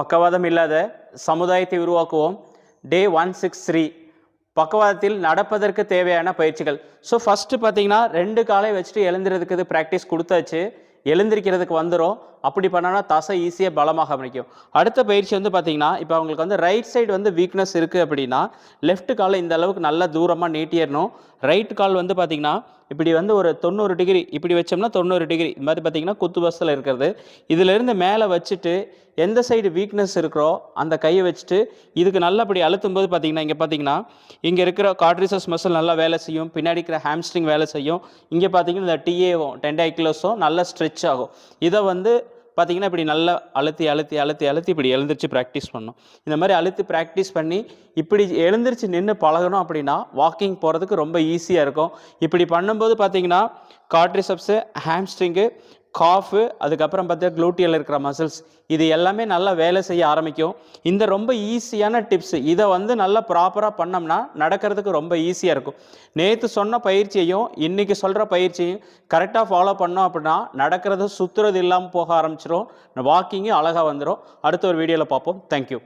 பக்கவாதம் இல்லாத சமுதாயத்தை உருவாக்குவோம். டே ஒன் சிக்ஸ் த்ரீ பக்கவாதத்தில் நடப்பதற்கு தேவையான பயிற்சிகள். ஸோ ஃபஸ்ட்டு பார்த்தீங்கன்னா ரெண்டு காலை வச்சுட்டு எழுந்திரதுக்கு இது ப்ராக்டிஸ் கொடுத்தாச்சு. எழுந்திருக்கிறதுக்கு வந்துடும் அப்படி பண்ணோன்னா தசை ஈஸியாக பலமாக அமைக்கும். அடுத்த பயிற்சி வந்து பார்த்தீங்கன்னா இப்போ அவங்களுக்கு வந்து ரைட் சைடு வந்து வீக்னஸ் இருக்குது அப்படின்னா லெஃப்ட் காலை இந்த அளவுக்கு நல்லா தூரமாக நீட்டிடணும். ரைட் கால் வந்து பார்த்தீங்கன்னா இப்படி வந்து ஒரு தொண்ணூறு டிகிரி இப்படி வச்சோம்னா தொண்ணூறு டிகிரி இது மாதிரி பார்த்தீங்கன்னா குத்து பஸ்ஸில் இருக்கிறது. இதிலிருந்து மேலே வச்சுட்டு எந்த சைடு வீக்னஸ் இருக்கிறோ அந்த கையை வச்சுட்டு இதுக்கு நல்லா அப்படி அழுத்தும் போது பார்த்தீங்கன்னா இங்கே பார்த்தீங்கன்னா இங்கே இருக்கிற கார்ட்ரிசஸ் மசில் நல்லா வேலை செய்யும். பின்னாடி இருக்கிற ஹேம்ஸ்ட்ரிங் வேலை செய்யும். இங்கே பார்த்தீங்கன்னா இந்த டிஏவும் டெண்டாய்கிலோஸும் நல்லா ஸ்ட்ரெச் ஆகும். இதை வந்து பார்த்தீங்கன்னா இப்படி நல்லா அழுத்தி அழுத்தி அழுத்தி அழுத்தி இப்படி எழுந்திரிச்சு ப்ராக்டிஸ் பண்ணணும் இந்த மாதிரி அழுத்தி ப்ராக்டிஸ் பண்ணி இப்படி எழுந்திரிச்சு நின்று பழகணும் அப்படின்னா வாக்கிங் போகிறதுக்கு ரொம்ப ஈஸியாக இருக்கும். இப்படி பண்ணும்போது பார்த்தீங்கன்னா காட்ரிசப்ஸு ஹாம்ஸ்ட்ரிங்கு காஃபு அதுக்கப்புறம் பார்த்தா க்ளூட்டியில் இருக்கிற மசில்ஸ் இது எல்லாமே நல்லா வேலை செய்ய ஆரம்பிக்கும். இந்த ரொம்ப ஈஸியான டிப்ஸு இதை வந்து நல்லா ப்ராப்பராக பண்ணோம்னா நடக்கிறதுக்கு ரொம்ப ஈஸியாக இருக்கும். நேற்று சொன்ன பயிற்சியையும் இன்றைக்கி சொல்கிற பயிற்சியையும் கரெக்டாக ஃபாலோ பண்ணோம் அப்படின்னா நடக்கிறது சுற்றுறது இல்லாமல் போக ஆரம்பிச்சிடும் வாக்கிங்கும் அழகாக வந்துடும் அடுத்த ஒரு வீடியோவில் பார்ப்போம். தேங்க்யூ